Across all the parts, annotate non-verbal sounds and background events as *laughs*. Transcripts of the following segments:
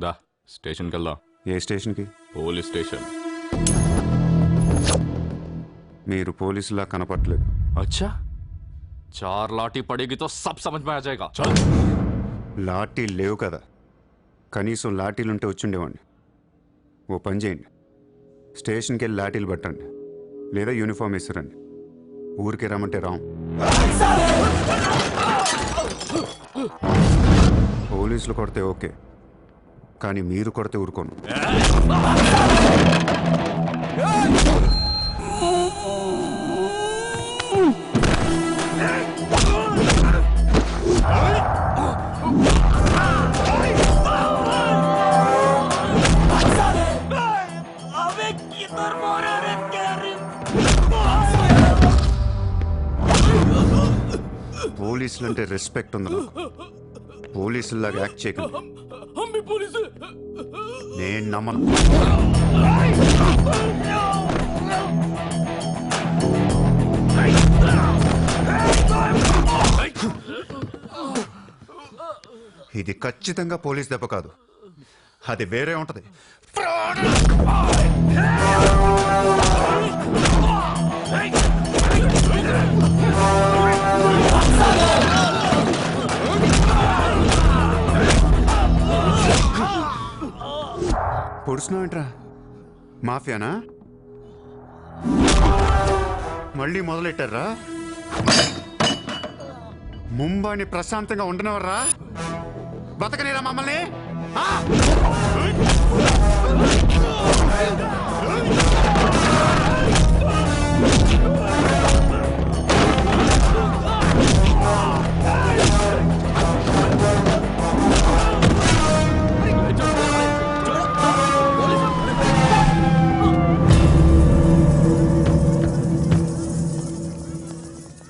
దా స్టేషన్కి వెళ్దాం ఏ స్టేషన్కి? Police station. మీరు పోలీసులా కనపడలేదు. అచ్చా! చార్ లాఠీ పడేగితో సబ్ సమజ్ మే ఆ జాయేగా చల్ లాఠీ లేవు కదా. కనీసం లాఠీలుంటే వచ్చుండేవాడిని. ఓ పని చేయండి. స్టేషన్కి వెళ్ళి లాఠీలు పట్టండి. లేదా యూనిఫామ్ వేసిరండి. ఊరికి రమ్మంటే రాం. పోలీసులు కొడితే ఓకే. కానీ మీరు కొడితే ఊరుకోను. పోలీసులు అంటే రెస్పెక్ట్ ఉంది నాకు పోలీసులాగా యాక్ట్ చేయకండి. నేను నమ్మను. ఇది ఖచ్చితంగా పోలీస్ దెబ్బ కాదు. అది వేరే ఉంటది. పొడుస్తున్నావేంట్రా మాఫియానా? మళ్ళీ మొదలెట్టారా? ముంబైని ప్రశాంతంగా ఉండనివర్రా బతకనేరా మమ్మల్ని?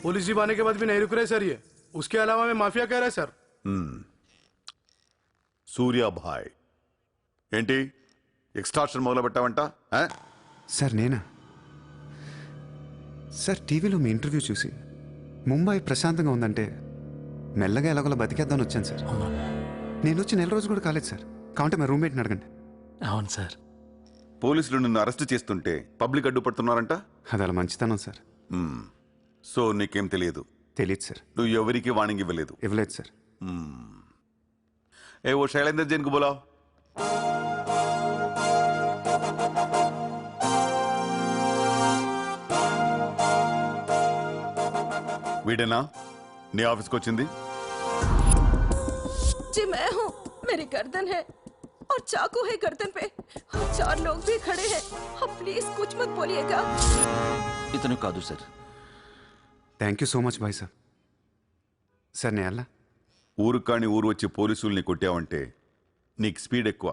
पुलिस जीप आने के बाद भी नहीं रुक रहे सर ये उसके अलावा मैं माफिया कह रहा है सर సూర్యాభాయ్ ఏంటి ఎక్స్ట్రాక్షన్ మొదలు పెట్టావంట ఆ? సార్ నేనా సార్ టీవీలో మీ ఇంటర్వ్యూ చూసి ముంబై ప్రశాంతంగా ఉందంటే మెల్లగా ఎలాగోలా బతికేద్దామని వచ్చాను సార్ నేను వచ్చి నెల రోజు కూడా కాలేదు సార్ కావంటే మా రూమ్మేట్ని అడగండి అవును సార్ పోలీసులు నిన్ను అరెస్ట్ చేస్తుంటే పబ్లిక్ అడ్డుపడుతున్నారంట అది అలా మంచితనం సార్ మ్మ్. సో నీకేం తెలియదు తెలియదు సార్ నువ్వు ఎవరికి వాణింగ్ ఇవ్వలేదు ఇవ్వలేదు sir A O Shailender Jain కు బోలావ్ వీడేనా నీ ఆఫీస్కి వచ్చింది जी मैं हूँ मेरी गर्दन है और चाकू है गर्दन पे और चार लोग भी खड़े हैं अब प्लीज कुछ मत बोलिएगा ఇతను కాదు sir thank you so much bye sir sir నేను వెళ్ళా ఊరు కాని ఊరు వచ్చి పోలీసుల్ని కొట్టావంటే నీకు స్పీడ్ ఎక్కువ.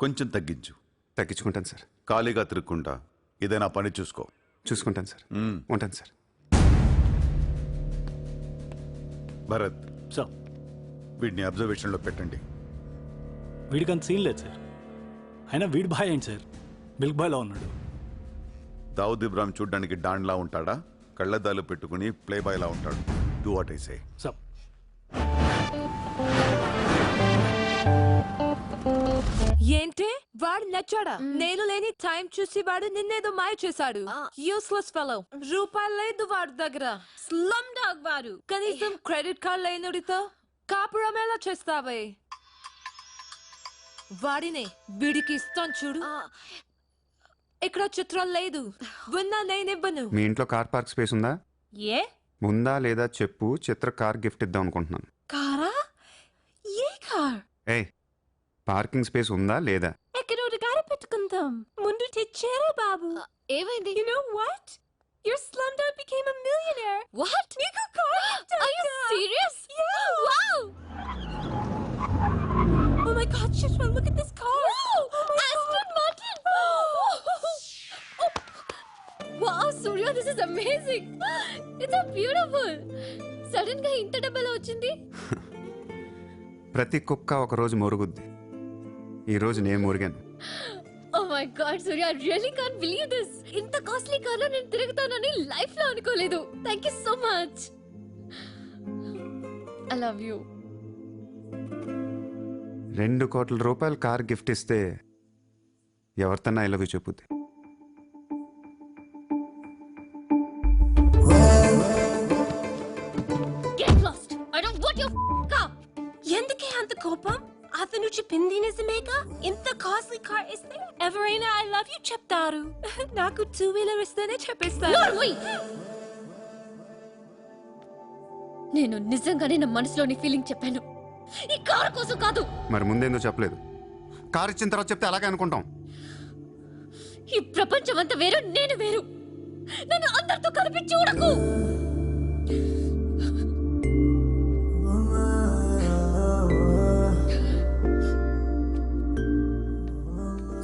కొంచెం తగ్గించు. తగ్గించుకుంటాను సార్ ఖాళీగా తిరుక్కుంటా ఏదైనా పని చూసుకో. చూసుకుంటాను సార్ ఉంటాను సార్ భరత్. సార్ వీడిని అబ్జర్వేషన్లో పెట్టండి. వీడికి అంత సీన్ లేదు సార్ అయినా వీడి బాయ్ ఏంటి సార్ మిల్క్ బాయ్లా ఉన్నాడు. దావుద్ ఇబ్రాహిం చూడ్డానికి డాన్లా ఉంటాడా? కళ్ళద్దాలు పెట్టుకుని ప్లే బాయ్లా ఉంటాడు. Do what I say sir. ఏంటి? వాడు నచ్చాడా? నేను లేని టైం చూసి వాడు నిన్నేదో మాయ చేశాడు. యూస్లెస్ ఫెలో రూపాయలు లేదు వాడి దగ్గర. స్లమ్ డాగ్ వాడు. కనీసం క్రెడిట్ కార్డ్ లేనుడితో కాపురం ఎలా చేస్తావే? వాడినే వీడికి ఇస్తాను చూడు. ఇక్కడ చిత్రం లేదు. విన్నా నేనివ్వను మీ ఇంట్లో కార్ పార్క్ స్పేస్ ఉందా? ఏ? ఉందా లేదా చెప్పు చిత్ర కార్ గిఫ్ట్ ఇద్దాం అనుకుంటున్నాను. కారా? ఏ కార్? ఏయ్ పార్కింగ్ స్పేస్ ఉందా లేదా? ఎక్కడ గారి పెట్టుకుందాం. ముందు తెచ్చారా బాబు? ఏమైంది? You know what? Your slumdog became a millionaire. What? నీకు car *gasps* Are you serious? Yeah. Wow! Oh my god, Chitra, look at this Amazing! It's so beautiful! సడన్గా ఇంత డబ్బులు వచ్చింది? ప్రతి కుక్క ఒక రోజు మొరుగుద్ది. ఈరోజు నేను మురిగాను. ఓ my god Surya I really can't believe this ఇంత కాస్ట్లీ కార్లో నేను తిరుగుతానని లైఫ్లో అనుకోలేదు. Thank you so much I love you రెండు కోట్ల రూపాయలు కార్ గిఫ్ట్ ఇస్తే ఎవరితన్నా ఐ లవ్ యూ చెప్పుద్ది. చెప్తారు? నాకు టూ వీలర్ ఇస్తేనే చెప్పిస్తారు. నేను నిజంగానే నా మనసులోని ఫీలింగ్ చెప్పాను. ఈ కార్ కోసం కాదు. మరి ముందేందో చెప్పలేదు. కార్ ఇచ్చిన తర్వాత చెప్తే అలాగే అనుకుంటాం. ఈ ప్రపంచం అంతా వేరు నేను వేరు. నన్ను అందరితో కలిపి చూడకు.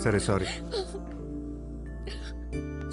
సరే సారీ.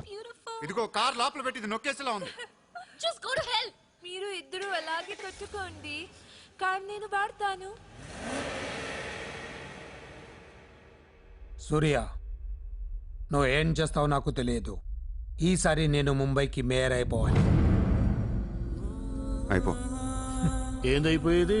బ్యూటిఫుల్ ఇదిగో కార్ లోపల పెట్టింది నొక్కేసేలా ఉంది. జస్ట్ గో టు హెల్ మీరు ఇద్దరు అలాగే కట్టుకోండి కార్ నేను వాడతాను. సూర్య నువ్వు ఏం చేస్తావో నాకు తెలియదు. ఈసారి నేను ముంబైకి మేయర్ అయిపోవాలి. అయిపో. ఏందైపోయేది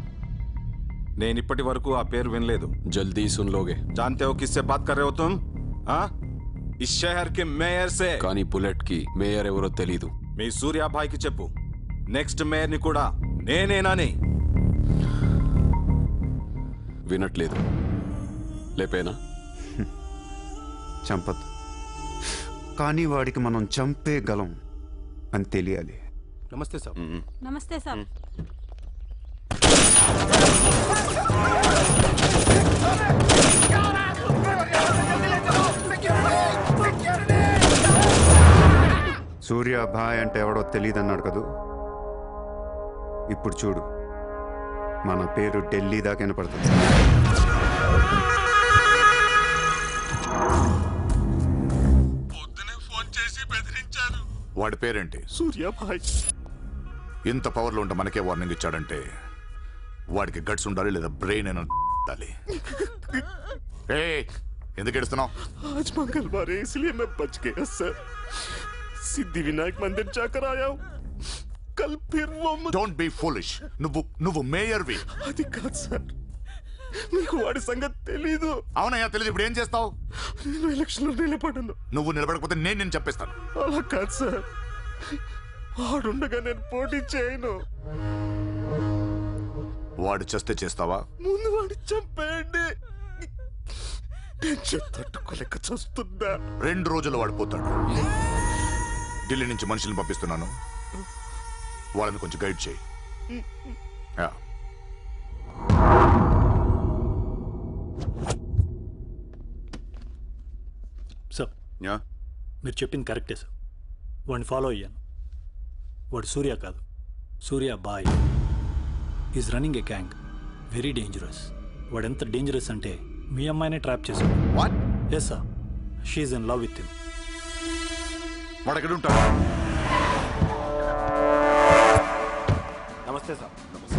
నేను ఇప్పటి వరకు ఆ పేరు వినలేదు జల్దీ సున్లోగే जानते हो किससे बात कर रहे हो तुम हाँ इस शहर के మేయర్ से కానీ బుల్లెట్ కి మేయర్ ఎవరో తెలీదు మీ సూర్యాభాయ్కి చెప్పు నెక్స్ట్ మేయర్ని కూడా నేనేనని వినట్లేదు లేపేనా *laughs* చంపద్దు కానీ వాడికి మనం చంపేయగలం అని తెలియాలి नमस्ते साहब నమస్తే సార్ సూర్య భాయ్ అంటే ఎవడో తెలియదు అన్నాడు కదూ ఇప్పుడు చూడు మన పేరు ఢిల్లీ దాకా వినపడుతుంది వాడి పేరేంటి సూర్యాభాయ్ ఇంత పవర్లో ఉంటే మనకే వార్నింగ్ ఇచ్చాడంటే వాడికి గట్స్ ఉండాలి లేదా బ్రెయిన్ అయినా ఉండాలి *laughs* ఏ ఎందుకు ఏడుస్తున్నావు आज मंगलवार है इसलिए मैं बच गया सर सिद्धि विनायक मंदिर जाकर आया हूँ कल फिर वो मुझ- డోంట్ బీ ఫులిష్ నువ్వు నువ్వు మేయర్వి అది కాదు సార్ మీకు వాడి సంగతి తెలీదు అవునయ్యా తెలియదు ఇప్పుడు ఏం చేస్తావు నేను ఎలక్షన్ లో నిలబడను నువ్వు నిలబడకపోతే నేను నేను చెప్పేస్తాను అలా కాదు సార్ వాడుండగా నేను పోటీ చేయను వాడు చేస్తే చేస్తావా ముందు వాడి చంపేయండి టెన్షన్ తట్టుకోలేక చూస్తుందా రెండు రోజులు వాడు పోతాడు ఢిల్లీ నుంచి మనుషుల్ని పంపిస్తున్నాను. వాళ్ళని కొంచెం గైడ్ చేయి. యా. యా. మీరు చెప్పింది కరెక్టే సార్. వాడిని ఫాలో అయ్యాను. వాడు సూర్య కాదు. Surya boy. Is running a gang very dangerous వాడు ఎంత డేంజరస్ అంటే మీ అమ్మాయినే ట్రాప్ చేశాడు. What yes sir she in love with him వాడు ఎక్కడ ఉంటాడు నమస్తే సార్. నమస్తే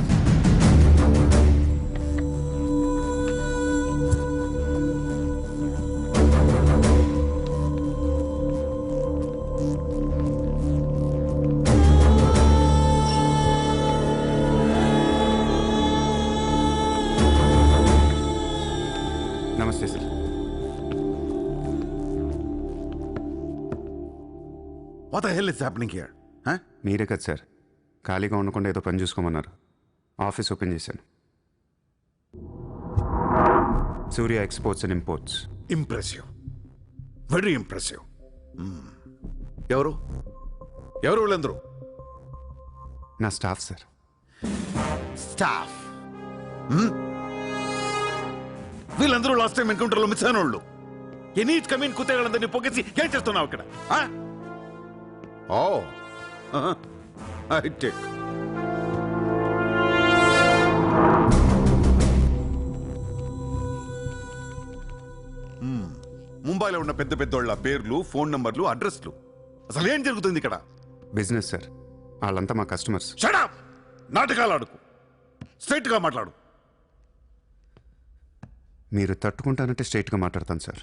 what hell is happening here మీరే కదా సార్. ఖాళీగా ఉండకుండా ఏదో పని చూసుకోమన్నారు. ఆఫీస్ ఓపెన్ చేశాను. Surya exports and imports. Impressive very impressive ఎవరు? ఎవరు వీళ్ళందరూ? నా స్టాఫ్ సార్. స్టాఫ్ వీళ్ళందరూ లాస్ట్ టైం ఎన్కౌంటర్లో మిస్ అయిన వాళ్ళు ఎనీ కమీన్ కుత్తేగాళ్ళందరినీ పొగేసి ఏం చేస్తున్నావు ఇక్కడ? ఓ ఐ టేక్ ముంబైలో ఉన్న పెద్ద పెద్దోళ్ళ పేర్లు ఫోన్ నంబర్లు అడ్రస్లు. అసలు ఏం జరుగుతుంది ఇక్కడ? బిజినెస్ సార్ వాళ్ళంతా మా కస్టమర్స్ షడప్ నాటకాలు ఆడుకు. స్ట్రైట్గా మాట్లాడు. మీరు తట్టుకుంటానంటే స్ట్రైట్గా మాట్లాడతాను సార్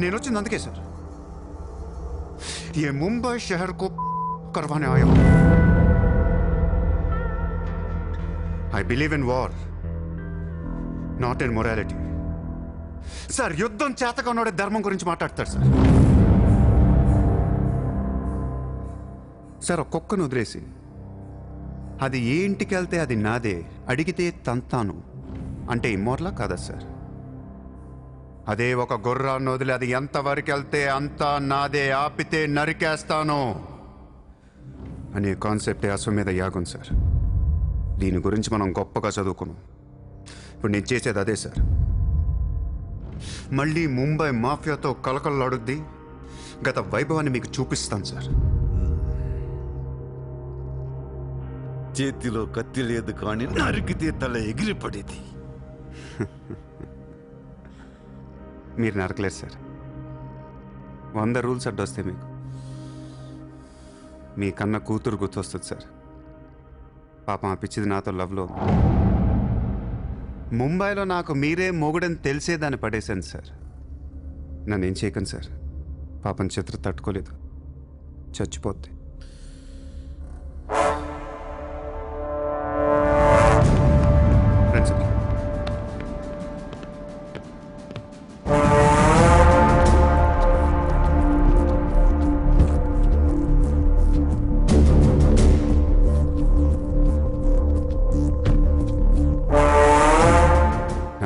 నేను వచ్చింది అందుకే సార్ ये मुंबई शहर को करवाने आया हूं I believe in war not in morality sir యుద్ధం చేతగా ఉన్నోడే ధర్మం గురించి మాట్లాడతాడు సార్ సార్ ఒక కుక్కను వదిలేసి అది ఏ ఇంటికి వెళ్తే అది నాదే అడిగితే తంతాను అంటే ఇమ్మోర్లా కాదా సార్ అదే ఒక గుర్రాన్ని వదిలి అది ఎంతవరకు వెళ్తే అంతా నాదే ఆపితే నరికేస్తాను అనే కాన్సెప్టే అశ్వమేధ యాగం సార్. దీని గురించి మనం గొప్పగా చదువుకున్నాం. ఇప్పుడు నేను చేసేది అదే సార్. మళ్ళీ ముంబై మాఫియాతో కలకలలాడుద్ది గత వైభవాన్ని మీకు చూపిస్తాను సార్. చేతిలో కత్తి లేదు కానీ నరికితే తల ఎగిరిపడేది. *laughs* మీరు నరకలేదు సార్. వంద రూల్స్ అడ్డొస్తే మీకు. మీ కన్న కూతురు గుర్తొస్తుంది సార్. పాపం ఆ పిచ్చిది నాతో లవ్లో ముంబైలో నాకు మీరే మొగుడని తెలిసేదాన్ని పడేశాను సార్. నన్ను ఏం చేయకండి సార్. పాపం చిత్ర తట్టుకోలేదు. చచ్చిపోద్ది.